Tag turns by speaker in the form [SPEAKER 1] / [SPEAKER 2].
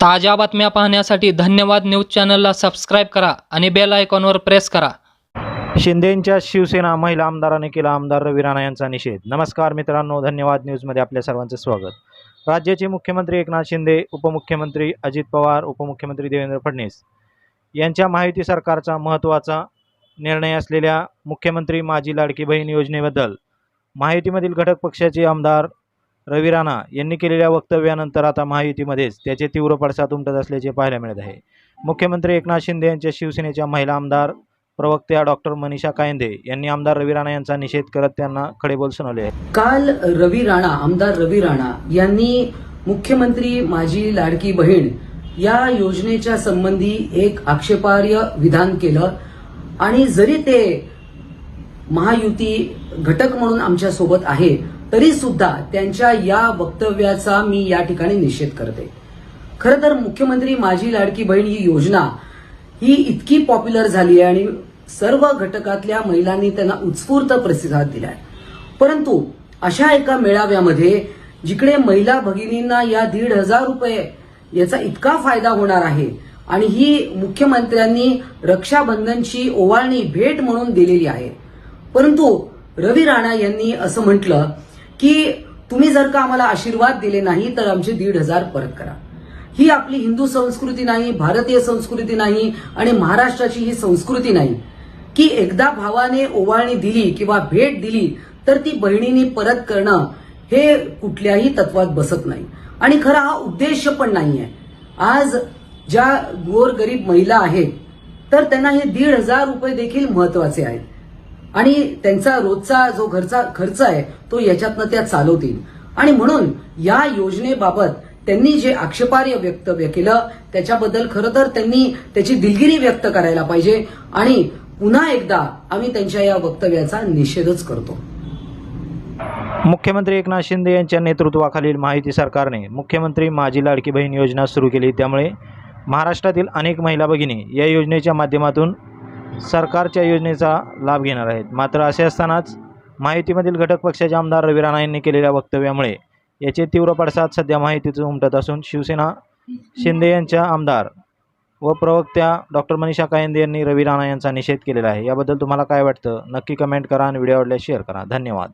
[SPEAKER 1] ताज्या बातम्या पाहण्यासाठी धन्यवाद न्यूज चॅनलला सबस्क्राईब करा आणि बेल आयकॉनवर प्रेस करा.
[SPEAKER 2] शिंदेंच्या शिवसेना महिला आमदाराने केला आमदार रवी राणा यांचा निषेध. नमस्कार मित्रांनो धन्यवाद न्यूजमध्ये आपल्या सर्वांचं स्वागत. राज्याचे मुख्यमंत्री एकनाथ शिंदे उपमुख्यमंत्री अजित पवार उपमुख्यमंत्री देवेंद्र फडणवीस यांच्या माहिती सरकारचा महत्त्वाचा निर्णय असलेल्या मुख्यमंत्री माझी लाडकी बहीण योजनेबद्दल माहितीमधील घटक पक्षाचे आमदार रवी राणा यांनी केलेल्या वक्तव्यानंतर आता महायुतीमध्येच त्याचे तीव्र पडसाद उमटत असल्याचे पाहायला मिळत आहे. मुख्यमंत्री एकनाथ शिंदे यांच्या शिवसेनेच्या महिला आमदार प्रवक्त्या डॉक्टर मनीषा कायंदे यांनी आमदार रवी राणा यांचा निषेध करत त्यांना खडेबोल सुनावले आहे
[SPEAKER 3] काल रवी राणा आमदार रवी राणा यांनी मुख्यमंत्री माझी लाडकी बहीण या योजनेच्या संबंधी एक आक्षेपार्ह विधान केलं आणि जरी ते महायुती घटक म्हणून आमच्यासोबत आहे तरी सुद्धा त्यांच्या या वक्तव्याचा मी या ठिकाणी निषेध करते. खरं तर मुख्यमंत्री माझी लाडकी बहीण ही योजना ही इतकी पॉप्युलर झाली आहे आणि सर्व घटकातल्या महिलांनी त्यांना उत्स्फूर्त प्रतिसाद दिलाय. परंतु अशा एका मेळाव्यामध्ये जिकडे महिला भगिनींना या दीड हजार रुपये याचा इतका फायदा होणार आहे आणि ही मुख्यमंत्र्यांनी रक्षाबंधनची ओवाळणी भेट म्हणून दिलेली आहे. परंतु रवी राणा यांनी असं म्हटलं की तुम्ही जर का आम्हाला आशीर्वाद दिले नाही तर आमचे दीड हजार परत करा. ही आपली हिंदू संस्कृती नाही भारतीय संस्कृती नाही आणि महाराष्ट्राची ही संस्कृती नाही. की एकदा भावाने ओवाळणी दिली किंवा भेट दिली तर ती बहिणीने परत करणं हे कुठल्याही तत्वात बसत नाही. आणि खरा हा उद्देश पण नाही आहे आज ज्या गोरगरीब महिला आहेत तर त्यांना हे दीड हजार रुपये देखील महत्त्वाचे आहेत. आणि त्यांचा रोजचा जो घरचा खर्च आहे तो याच्यातनं त्या चालवतील. आणि म्हणून या योजनेबाबत त्यांनी जे आक्षेपार्ह वक्तव्य केलं त्याच्याबद्दल खरं तर त्यांनी त्याची दिलगिरी व्यक्त करायला पाहिजे. आणि पुन्हा एकदा आम्ही त्यांच्या या वक्तव्याचा निषेधच करतो.
[SPEAKER 2] मुख्यमंत्री एकनाथ शिंदे यांच्या नेतृत्वाखालील माहिती सरकारने मुख्यमंत्री माझी लाडकी बहीण योजना सुरू केली. त्यामुळे महाराष्ट्रातील अनेक महिला भगिनी या योजनेच्या माध्यमातून सरकारच्या योजनेचा लाभ घेणार आहेत. मात्र असे असतानाच माहितीमधील घटक पक्षाचे आमदार रवी राणा यांनी केलेल्या वक्तव्यामुळे याचे तीव्र पडसाद सध्या माहितीचं उमटत असून शिवसेना शिंदे यांच्या आमदार व प्रवक्त्या डॉक्टर मनीषा कायंदे यांनी रवी राणा यांचा निषेध केलेला आहे. याबद्दल तुम्हाला काय वाटतं? नक्की कमेंट करा आणि व्हिडिओ आवडल्यास शेअर करा. धन्यवाद.